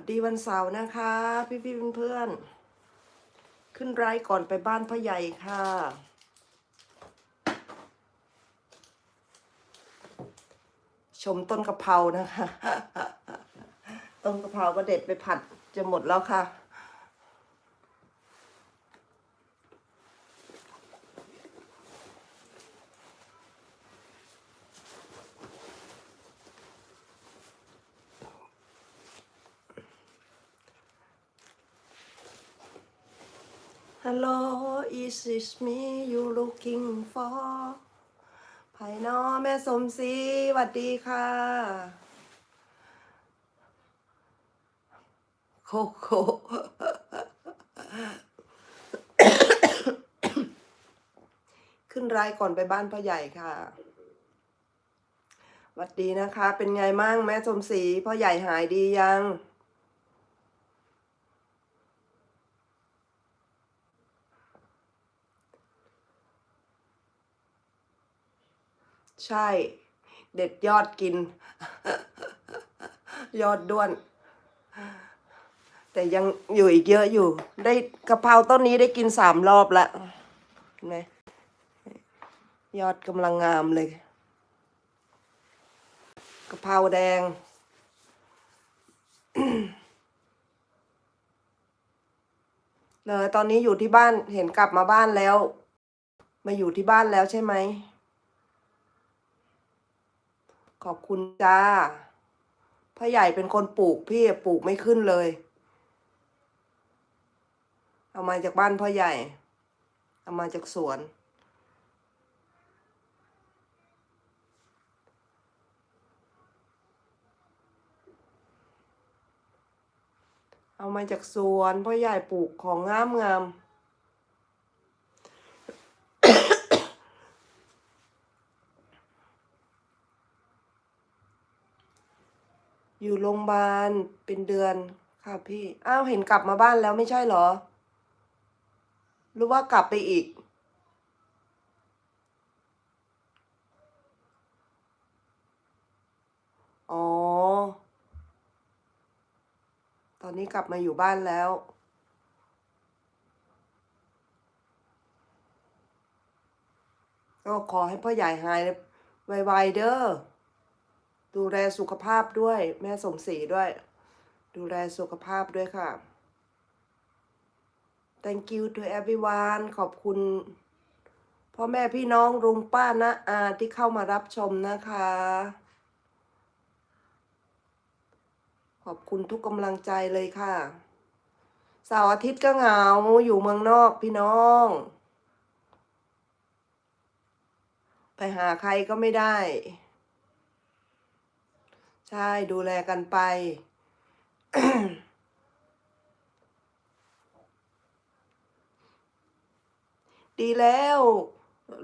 สดีวันเสาร์นะคะ พี่พี่ๆเพื่อนๆขึ้นไร้ก่อนไปบ้านพ่อใหญ่ค่ะ ชมต้นกะเพรานะคะ ต้นกะเพราก็เด็ดไปผัดจะหมดแล้วค่ะ Hello is it me you looking for ไผ่นอแม่สมศรีสวัสดีค่ะโคโคขึ้นรายก่อนไปบ้านพ่อใหญ่ค่ะสวัสดีนะคะ เป็นไงมั่งแม่สมศรีพ่อใหญ่หายดียัง ใช่ เด็ดยอดกิน ยอดด้วน แต่ยังอยู่อีกเยอะอยู่ ได้กะเพราต้นนี้ได้กินสามรอบแล้วเห็นไหมยอดกำลังงามเลยกะเพราแดง เลยตอนนี้อยู่ที่บ้านเห็นกลับมาบ้านแล้ว มาอยู่ที่บ้านแล้วใช่ไหม ขอบคุณจ้าพ่อใหญ่เป็นคนปลูกพี่ปลูกไม่ขึ้นเลย เอามาจากบ้านพ่อใหญ่ เอามาจากสวน เอามาจากสวนพ่อใหญ่ปลูกของงามงาม อยู่โรงพยาบาลเป็นเดือนค่ะพี่ อ้าวเห็นกลับมาบ้านแล้วไม่ใช่เหรอ หรือว่ากลับไปอีก อ๋อ ตอนนี้กลับมาอยู่บ้านแล้ว ก็ขอให้พ่อใหญ่หายไวๆเด้อ ดูแลสุขภาพด้วย แม่สมศรีด้วย ดูแลสุขภาพด้วยค่ะ thank you to everyone ขอบคุณพ่อแม่พี่น้องลุงป้านะอาที่เข้ามารับชมนะคะ ขอบคุณทุกกำลังใจเลยค่ะเสาร์อาทิตย์ก็เหงาอยู่เมืองนอกพี่น้อง ไปหาใครก็ไม่ได้ ใช่ดูแลกันไป ดีแล้ว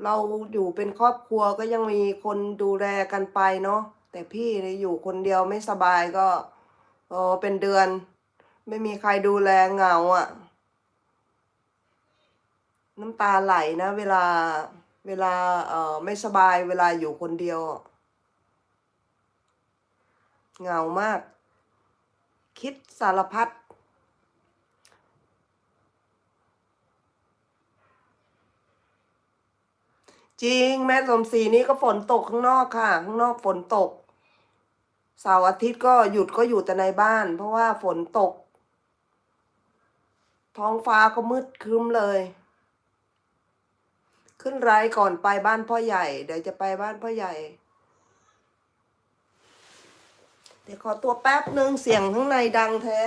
เราอยู่เป็นครอบครัวก็ยังมีคนดูแลกันไปเนาะแต่พี่เนี่ยอยู่คนเดียวไม่สบายก็เออเป็นเดือน ไม่มีใครดูแลเหงาอะ่ะ น้ำตาไหลนะ เวลาเวลาเออไม่สบายเวลาอยู่คนเดียวอะ เหงามาก คิดสารพัดจริง แม่สมศรีนี่ก็ฝนตกข้างนอกค่ะ ข้างนอกฝนตกเสาร์อาทิตย์ก็หยุดก็อยู่แต่ในบ้าน เพราะว่าฝนตก ท้องฟ้าก็มืดครึ้มเลย ขึ้นไรก่อนไปบ้านพ่อใหญ่ เดี๋ยวจะไปบ้านพ่อใหญ่ เดี๋ยวขอตัวแป๊บหนึ่งเสียงข้างในดังแท้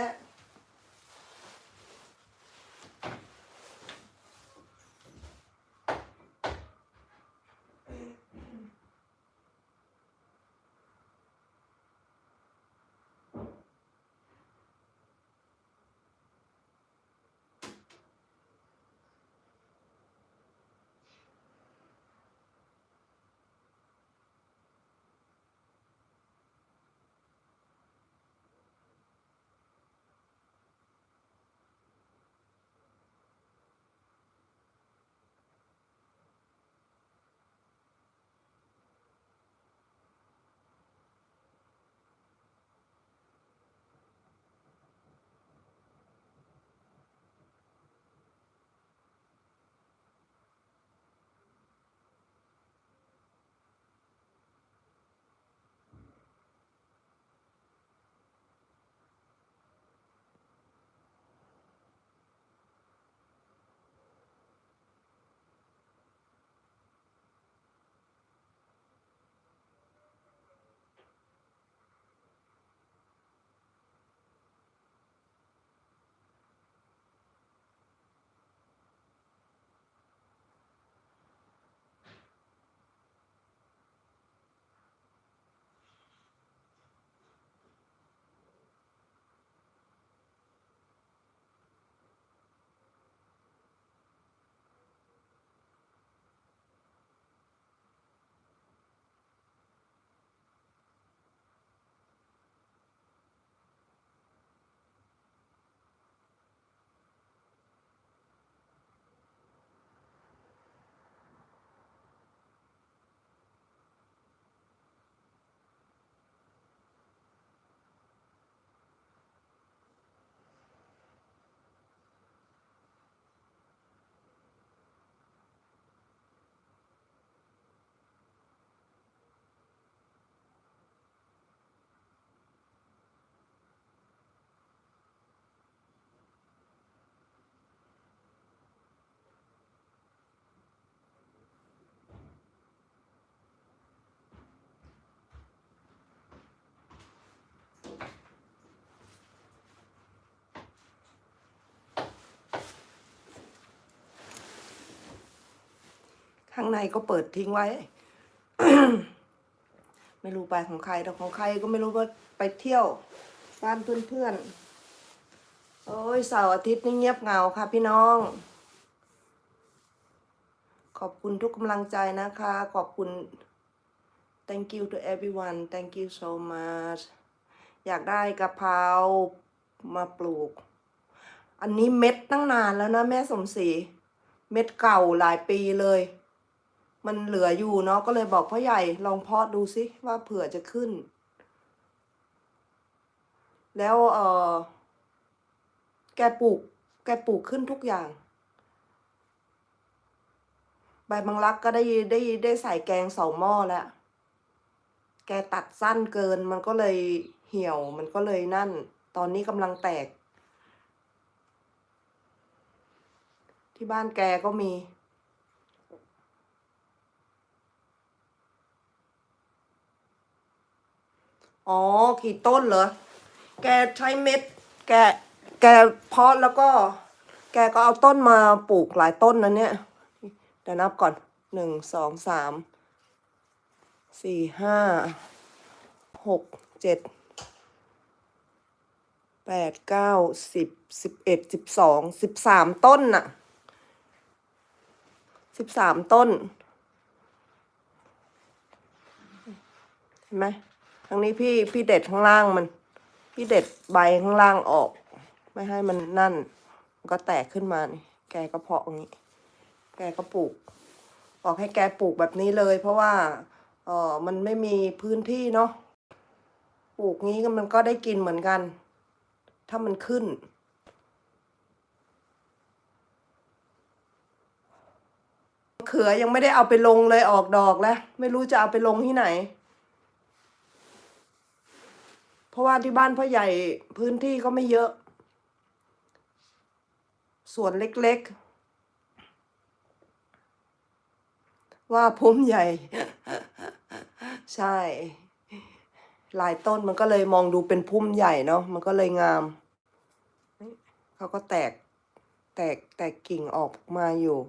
ข้างในก็เปิดทิ้งไว้ ไม่รู้ไปของใครแต่ของใครก็ไม่รู้ว่าไปเที่ยวบ้านเพื่อนๆ โอ้ยเสาร์อาทิตย์นี่เงียบเหงาค่ะพี่น้อง ขอบคุณทุกกำลังใจนะคะ ขอบคุณ thank you to everyone thank you so much อยากได้กะเพรามาปลูก อันนี้เม็ดตั้งนานแล้วนะแม่สมศรี เม็ดเก่าหลายปีเลย มันเหลืออยู่เนาะก็เลยบอกพ่อใหญ่ลองเพาะดูสิว่าเผื่อจะขึ้น แล้วเออแกปลูก แกปลูกขึ้นทุกอย่าง ใบบางรักก็ได้ได้ได้ใส่แกงสองหม้อแล้ว แกตัดสั้นเกินมันก็เลยเหี่ยวมันก็เลยนั่น ตอนนี้กำลังแตก ที่บ้านแกก็มี อ๋อ กี่ต้นเหรอ แกใช้เม็ด แก แกเพาะแล้วก็ แกก็เอาต้นมาปลูกหลายต้นนะเนี่ย เดี๋ยวนับก่อน หนึ่ง สอง สาม สี่ ห้า หก เจ็ด แปด เก้า สิบ สิบเอ็ด สิบสอง สิบสามต้นน่ะ สิบสามต้น เห็นไหม ทางนี้พี่พี่เด็ดข้างล่างมัน พี่เด็ดใบข้างล่างออก ไม่ให้มันนั่นมันก็แตกขึ้นมานี่แกก็เพาะอย่างนี้ แกก็ปลูก บอกให้แกปลูกแบบนี้เลย เพราะว่าเออมันไม่มีพื้นที่เนาะปลูกงี้ก็มันก็ได้กินเหมือนกัน ถ้ามันขึ้น เขือยังไม่ได้เอาไปลงเลยออกดอกแล้ว ไม่รู้จะเอาไปลงที่ไหน เพ ราะว่าที่บ้านพ่อใหญ่พื้นที่ก็ไม่เยอะส่วนเล็กๆ ว่าพุ่มใหญ่ ใช่ หลายต้นมันก็เลยมองดูเป็นพุ่มใหญ่เนาะมันก็เลยงาม เขาก็แตกแตกแตกกิ่งออกมาอยู่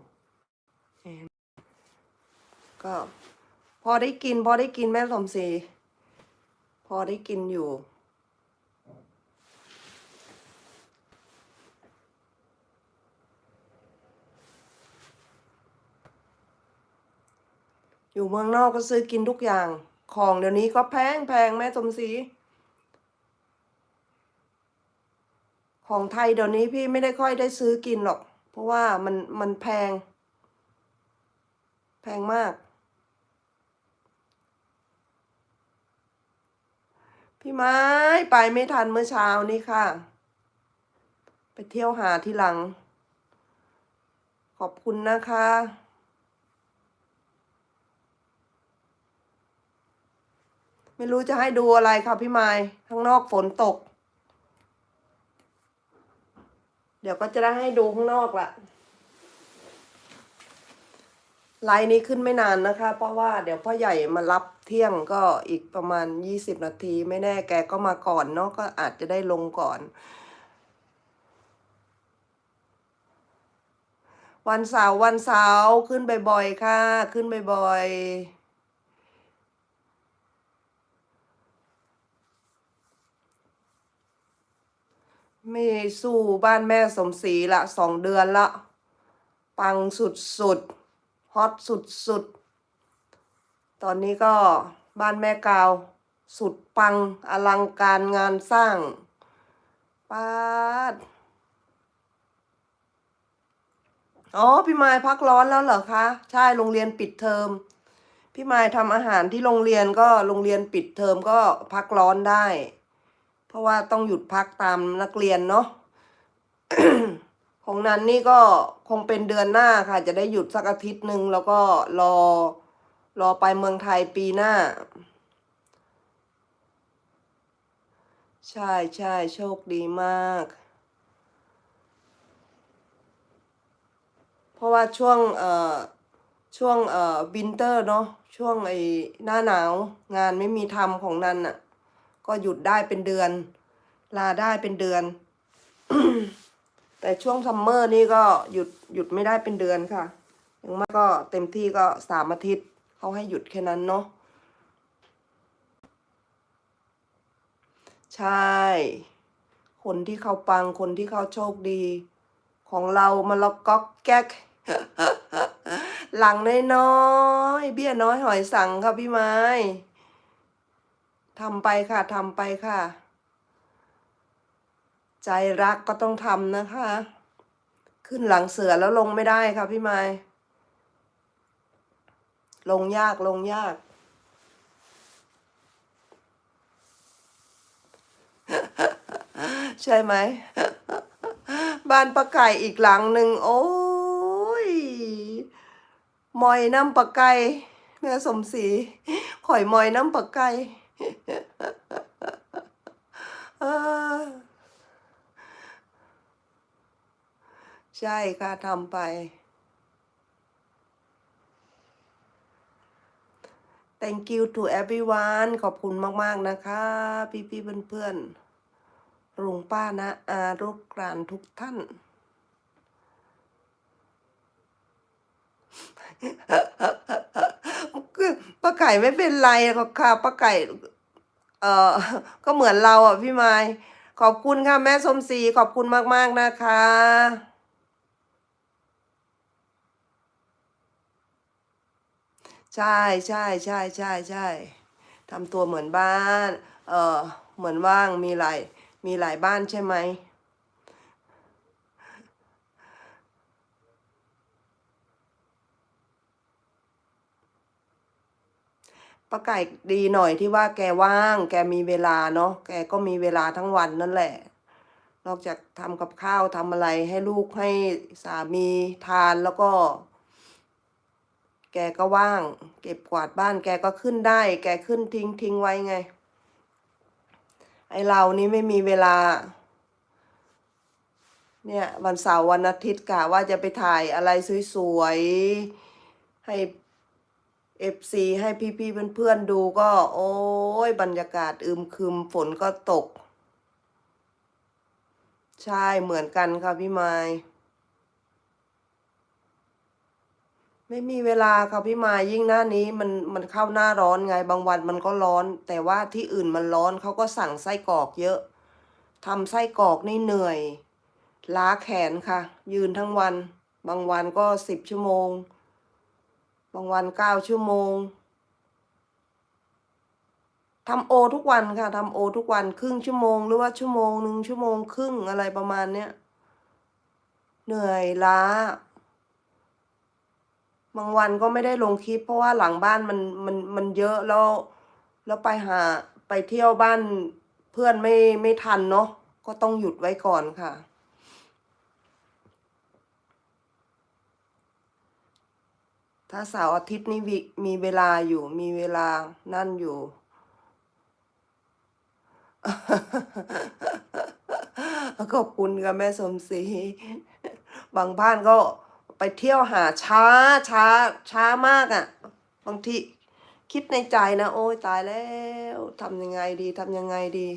ก็พอได้กิน พอได้กินแม่สมศรีพอได้กินอยู่ อยู่เมืองนอกก็ซื้อกินทุกอย่าง ของเดี๋ยวนี้ก็แพงแพงแม่สมศรีของไทยเดี๋ยวนี้พี่ไม่ได้ค่อยได้ซื้อกินหรอก เพราะว่ามันมันแพง แพงมาก พี่ไม้ไปไม่ทันเมื่อเช้านี้ค่ะ ไปเที่ยวหาที่หลัง ขอบคุณนะคะ ไม่รู้จะให้ดูอะไรค่ะพี่ไม้ข้างนอกฝนตก เดี๋ยวก็จะได้ให้ดูข้างนอกละไลน์นี้ขึ้นไม่นานนะคะ เพราะว่าเดี๋ยวพ่อใหญ่มารับเที่ยงก็อีกประมาณยี่สิบนาที ไม่แน่แกก็มาก่อนเนาะก็อาจจะได้ลงก่อน วันเสาร์วันเสาร์ขึ้นบ่อยๆค่ะ ขึ้นบ่อยๆ ไม่สู้บ้านแม่สมศรีละสองเดือนละ ปังสุดๆฮอตสุดๆตอนนี้ก็บ้านแม่กาว สุดปังอลังการงานสร้างป้าดอ๋อพี่มายพักร้อนแล้วเหรอคะ ใช่โรงเรียนปิดเทอม พี่มายทำอาหารที่โรงเรียนก็โรงเรียนปิดเทอมก็พักร้อนได้ เพราะว่าต้องหยุดพักตามนักเรียนเนาะของนั้นนี่ก็คงเป็นเดือนหน้าค่ะ จะได้หยุดสักอาทิตย์หนึ่งแล้วก็รอรอไปเมืองไทยปีหน้า ใช่ใช่โชคดีมาก เพราะว่าช่วงเอ่อช่วงเอ่อวินเตอร์เนาะช่วงไอ้หน้าหนาวงานไม่มีทำของนันอะ ก็หยุดได้เป็นเดือน ลาได้เป็นเดือน แต่ช่วงซัมเมอร์นี่ก็หยุดหยุดไม่ได้เป็นเดือนค่ะอย่างมากก็เต็มที่ก็สามอาทิตย์เขาให้หยุดแค่นั้นเนาะใช่ คนที่เขาปังคนที่เขาโชคดี ของเรามาละก๊อกแก๊กหลังน้อยๆเบี้ยน้อยหอยสังค่ะพี่ไม้ ทำไปค่ะทำไปค่ะ ใจรักก็ต้องทำนะคะ ขึ้นหลังเสือแล้วลงไม่ได้ค่ะพี่ไม้ลงยากลงยาก ใช่ไหม บ้านปลาไก่อีกหลังหนึ่งโอ้ยมอยน้ำปลาไก่แม่สมศรีข่อยมอยน้ำปลาไก่ เออ ใช่ค่ะทำไป thank you to everyone ขอบคุณมาก ๆ นะคะ พี่ๆเพื่อนๆลุงป้านะอารุกกรานทุกท่าน ป้าไก่ไม่เป็นไรหรอกค่ะป้าไก่ เออก็เหมือนเราอะพี่ไม้ขอบคุณค่ะแม่สมศรีขอบคุณมาก ๆ นะคะ ใช่ใช่ใช่ใช่ใช่ทำตัวเหมือนบ้าน เออเหมือนว่างมีหลายมีหลายบ้านใช่ไหมป้าไก่ดีหน่อยที่ว่าแกว่าง แกมีเวลาเนาะแกก็มีเวลาทั้งวันนั่นแหละ นอกจากทำกับข้าวทำอะไรให้ลูกให้สามีทานแล้วก็ แกก็ว่าง เก็บกวาดบ้านแกก็ขึ้นได้ แกขึ้นทิ้งทิ้งไว้ไง ไอเรานี่ไม่มีเวลา เนี่ยวันเสาร์วันอาทิตย์กะว่าจะไปถ่ายอะไรสวยๆ ให้เอฟซีให้พี่ๆเพื่อนๆดูก็ โอ้ยบรรยากาศอึมครึมฝนก็ตก ใช่เหมือนกันค่ะพี่ไม้ ไม่มีเวลาค่ะพี่ม้ยิ่งหน้านี้มันมันเข้าหน้าร้อนไงบางวันมันก็ร้อน แต่ว่าที่อื่นมันร้อนเขาก็สั่งไส้กรอกเยอะทำไส้กรอกนี่เหนื่อย ล้าแขนค่ะ ยืนทั้งวัน บางวันก็สิบชั่วโมง บางวันเก้าชั่วโมงทำโอทุกวันค่ะทำโอทุกวันครึ่งชั่วโมง หรือว่าชั่วโมงหนึ่งชั่วโมงครึ่งอะไรประมาณเนี้ยเหนื่อยล้า บางวันก็ไม่ได้ลงคลิป เพราะว่าหลังบ้านมันมันมันเยอะแล้ว แล้วไปหาไปเที่ยวบ้านเพื่อนไม่ไม่ทันเนาะก็ต้องหยุดไว้ก่อนค่ะ ถ้าเสาร์อาทิตย์นี่วิมีเวลาอยู่มีเวลานั่นอยู่ ขอบคุณค่ะแม่สมศรีบางบ้านก็ ไปเที่ยวหาช้าช้าช้ามากอะ่ะบางทีคิดในใจนะ โอ้ยตายแล้วทำยังไงดีทำยังไงดี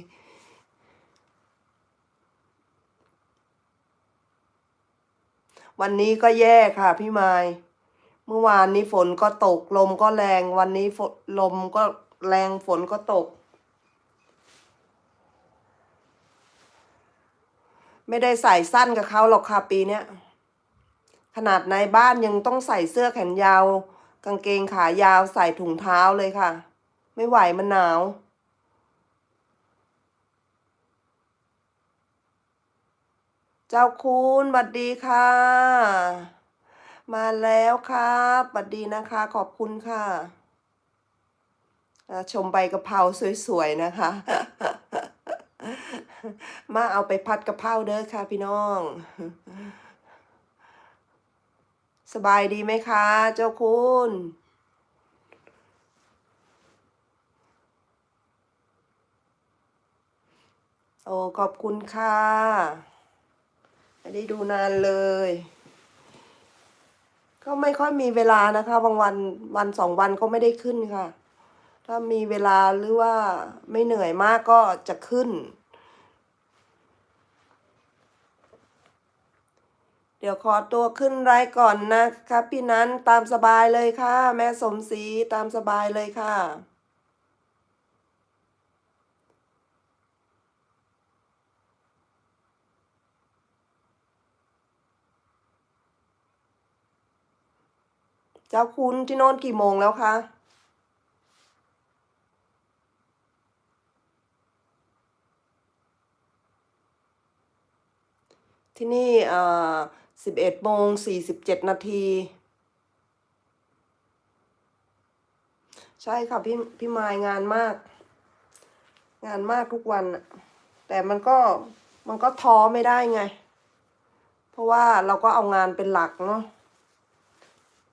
วันนี้ก็แย่ค่ะ พี่ไม้เมื่อวานนี้ฝนก็ตกลมก็แรง วันนี้ฝนลมก็แรงฝนก็ตก ไม่ได้ใส่สั้นกับเขาหรอกค่ะปีเนี้ย ขนาดในบ้านยังต้องใส่เสื้อแขนยาว กางเกงขายาวใส่ถุงเท้าเลยค่ะ ไม่ไหวมันหนาว เจ้าคุณบัดดีค่ะ มาแล้วครับบัดดีนะคะ ขอบคุณค่ะชมใบกะเพราสวยๆนะคะ มาเอาไปพัดกะเพราเด้อค่ะพี่น้อง สบายดีไหมคะ เจ้าคุณ โอ้ขอบคุณค่ะไม่ได้ดูนานเลย ก็ไม่ค่อยมีเวลานะคะ บางวันวันสองวันก็ไม่ได้ขึ้นค่ะ ถ้ามีเวลาหรือว่าไม่เหนื่อยมากก็จะขึ้น เดี๋ยวขอตัวขึ้นไลฟ์ก่อนนะคะพี่นั้นตามสบายเลยค่ะ แม่สมศรีตามสบายเลยค่ะเจ้าคุณที่โน่นกี่โมงแล้วคะ ที่นี่เอ่อ สิบเอ็ดโมงสี่สิบเจ็ดนาที ใช่ค่ะพี่พี่มายงานมาก งานมากทุกวันน่ะแต่มันก็มันก็ท้อไม่ได้ไง เพราะว่าเราก็เอางานเป็นหลักเนาะ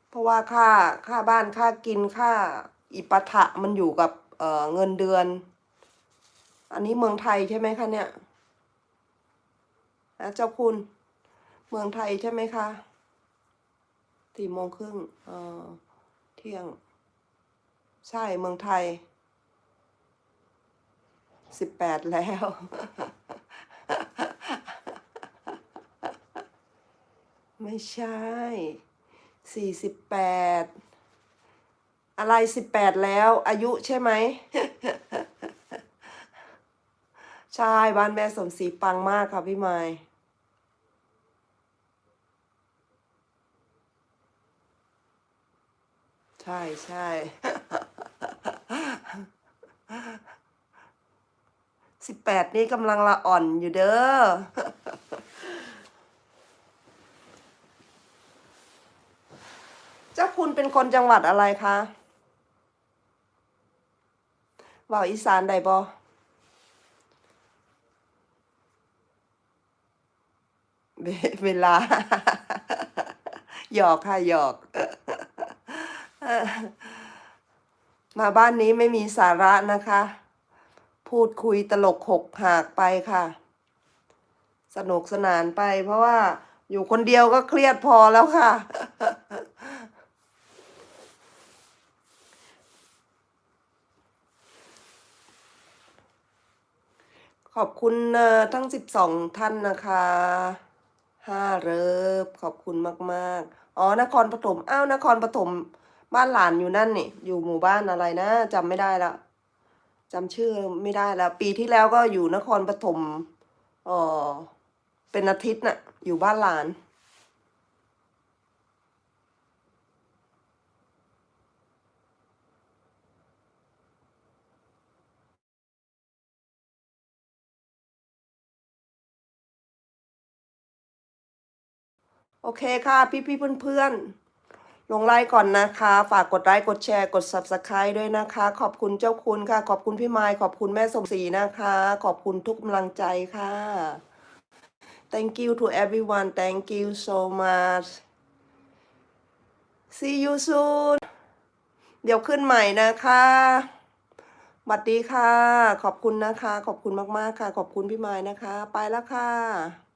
เพราะว่าค่าค่าบ้านค่ากินค่าอิปะถะมันอยู่กับเอ่อเงินเดือน อันนี้เมืองไทยใช่ไหมคะเนี่ยนะเจ้าคุณ เมืองไทยใช่ไหมคะสี่โมงครึ่งเออเที่ยง ใช่เมืองไทยสิบแปดแล้ว ไม่ใช่สี่สิบแปดอะไรสิบแปดแล้ว อายุใช่ไหมใช่ บ้านแม่สมศรีปังมากค่ะพี่ไม้ ใช่ใช่ สิบแปดนี่กำลังละอ่อนอยู่เด้อ เจ้าคุณเป็นคนจังหวัดอะไรคะว่าอีสานได้บ่เวลา หยอกค่ะหยอก มาบ้านนี้ไม่มีสาระนะคะ พูดคุยตลกหกหากไปค่ะ สนุกสนานไป เพราะว่าอยู่คนเดียวก็เครียดพอแล้วค่ะ ขอบคุณทั้งสิบสองท่านนะคะห้าเริบขอบคุณมาก ๆ อ๋อ นครปฐม อ้าว นครปฐม บ้านหลานอยู่นั่นนี่ อยู่หมู่บ้านอะไรนะจำไม่ได้ละจำชื่อไม่ได้แล้วปีที่แล้วก็อยู่นครปฐมเออเป็นอาทิตย์น่ะ อยู่บ้านหลานโอเคค่ะ พี่พี่เพื่อนเพื่อนๆ ลงไลค์ก่อนนะคะ ฝากกดไลค์กดแชร์กด subscribe ด้วยนะคะ ขอบคุณเจ้าคุณค่ะ ขอบคุณพี่ไม้ขอบคุณแม่สมศรีนะคะ ขอบคุณทุกกำลังใจค่ะ thank you to everyone thank you so much see you soon เดี๋ยวขึ้นใหม่นะคะสวัสดีค่ะ ขอบคุณนะคะ ขอบคุณมาก ๆ ค่ะ ขอบคุณพี่ไม้นะคะ ไปแล้วค่ะ